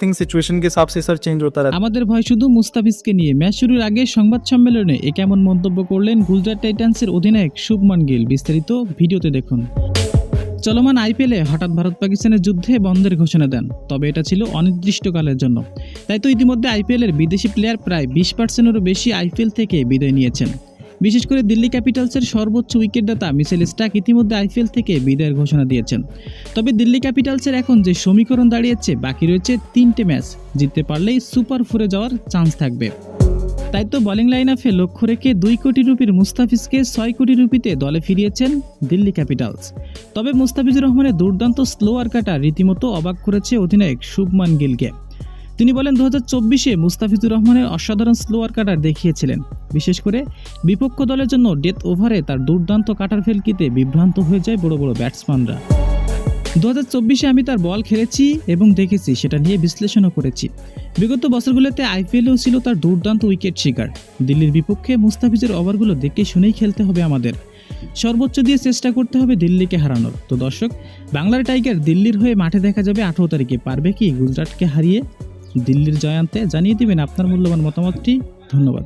Think situation के हिसाब से सर चेंज होता रहता আমাদের ভয় শুধু মুস্তাফিজকে নিয়ে ম্যাচ শুরুর আগে সংবাদ সম্মেলনে এ কেমন মন্তব্য করলেন গুজরাট টাইটান্সের অধিনায়ক শুভমান গিল বিস্তারিত ভিডিওতে দেখুন চলমান আইপিএলে হঠাৎ ভারত পাকিস্তানের যুদ্ধে বন্ধের ঘোষণা দেন তবে এটা ছিল অনির্দিষ্টকালের জন্য তাই তো ইতিমধ্যে আইপিএলের বিদেশি প্লেয়ার প্রায় বিশ পার্সেন্টেরও বেশি আইপিএল থেকে বিদায় নিয়েছেন বিশেষ করে দিল্লি ক্যাপিটালসের সর্বোচ্চ উইকেটদাতা মিচেল স্টাক ইতিমধ্যে আইপিএল থেকে বিদায়ের ঘোষণা দিয়েছেন। তবে দিল্লি ক্যাপিটালসের এখন যে সমীকরণ দাঁড়িয়েছে, বাকি রয়েছে তিনটে ম্যাচ। জিততে পারলেই সুপার ফোরে যাওয়ার চান্স থাকবে। তাই তো বোলিং লাইন আপে লক্ষ্য রেখে দুই কোটি রুপির মুস্তাফিজকে ছয় কোটি রুপিতে দলে ফিরিয়েছেন দিল্লি ক্যাপিটালস। তবে মুস্তাফিজুর রহমানের দুর্দান্ত স্লোয়ার কাটা রীতিমতো অবাক করেছে অধিনায়ক শুভমান গিলকে। তিনি বলেন দু হাজার চব্বিশে মুস্তাফিজুর রহমানের অসাধারণ স্লোয়ার কাটার দেখিয়েছিলেন। বিশেষ করে বিপক্ষ দলের জন্য ডেথ ওভারে তার দুর্দান্ত কাটার ফেলকিতে বিভ্রান্ত হয়ে যায় বড় বড় ব্যাটসম্যানরা দু হাজার চব্বিশে আমি তার বল খেলেছি এবং দেখেছি, সেটা নিয়ে বিশ্লেষণও করেছি। বিগত বছরগুলোতে আইপিএলেও ছিল তার দুর্দান্ত উইকেট শিকার। দিল্লির বিপক্ষে মুস্তাফিজের ওভারগুলো দেখে শুনেই খেলতে হবে আমাদের। সর্বোচ্চ দিয়ে চেষ্টা করতে হবে দিল্লিকে হারানোর। তো দর্শক, বাংলার টাইগার দিল্লির হয়ে মাঠে দেখা যাবে আঠেরো তারিখে। পারবে কি গুজরাটকে হারিয়ে? দিল্লির জয়ান্তে জানিয়ে দেবেন আপনার মূল্যবান মতামতটি। ধন্যবাদ।